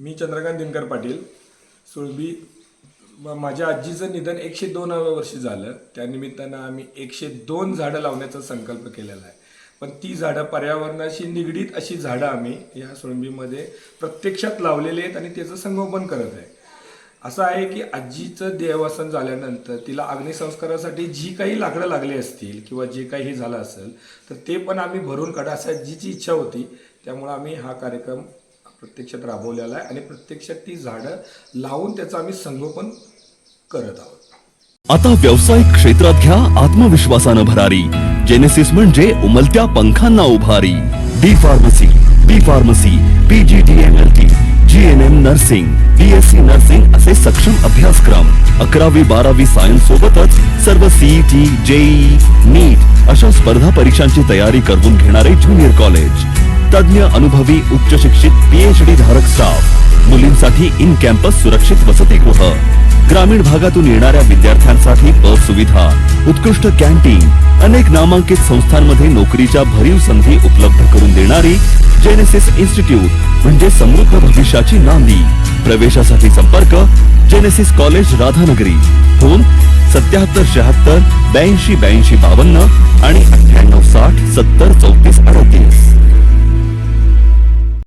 मी चंद्रकांत दिनकर पाटील. सुळबी माझ्या आजीचं निधन एकशे दोनाव्या वर्षी झालं. त्यानिमित्तानं आम्ही एकशे दोन झाडं लावण्याचा संकल्प केलेला आहे. पण ती झाडं पर्यावरणाशी निगडीत अशी झाडं आम्ही या सुळंबीमध्ये प्रत्यक्षात लावलेली आहेत आणि त्याचं संगोपन करत आहे. असं आहे की आजीचं देवासन झाल्यानंतर तिला अग्निसंस्कारासाठी जी काही लाकडं लागली असतील किंवा जे काही हे झालं असेल तर ते पण आम्ही भरून काढा असा जीची इच्छा होती. त्यामुळं आम्ही हा कार्यक्रम प्रत्यक्षात राबवलेला आहे आणि प्रत्यक्षात ती झाडं लावून त्याचं आम्ही संगोपन करत आहोत. आता व्यावसायिक क्षेत्रात घ्या आत्मविश्वासानं भरारी. जेनेसिस म्हणजे उमलत्या पंखांना उभारी. D pharmacy B pharmacy PGTMLT G N M nursing B S C nursing असे सक्षम अभ्यासक्रम. अकरावी बारावी सायन्स सोबतच सर्व सीईटी जेई नीट अशा स्पर्धा परीक्षांची तयारी करून घेणारे ज्युनियर कॉलेज तज्ञ अनुभवी उच्च शिक्षित पीएचडी धारक स्टाफ मुलींसाठी इन कॅम्पस सुरक्षित वसतिगृह. ग्रामीण भागातून येणाऱ्या विद्यार्थ्यांसाठी बस सुविधा उत्कृष्ट कॅन्टीन अनेक नामांकित संस्थांमध्ये नोकरीच्या भरीव संधी उपलब्ध करून देणारी जेनेसिस इन्स्टिट्यूट म्हणजे समृद्ध भविष्याची नांदी. प्रवेशासाठी संपर्क जेनेसिस कॉलेज राधानगरी. फोन सत्याहत्तर शहात्तर ब्याऐंशी ब्याऐंशी बावन्न आणि अठ्ठ्याण्णव साठ सत्तर चौतीस अडतीस.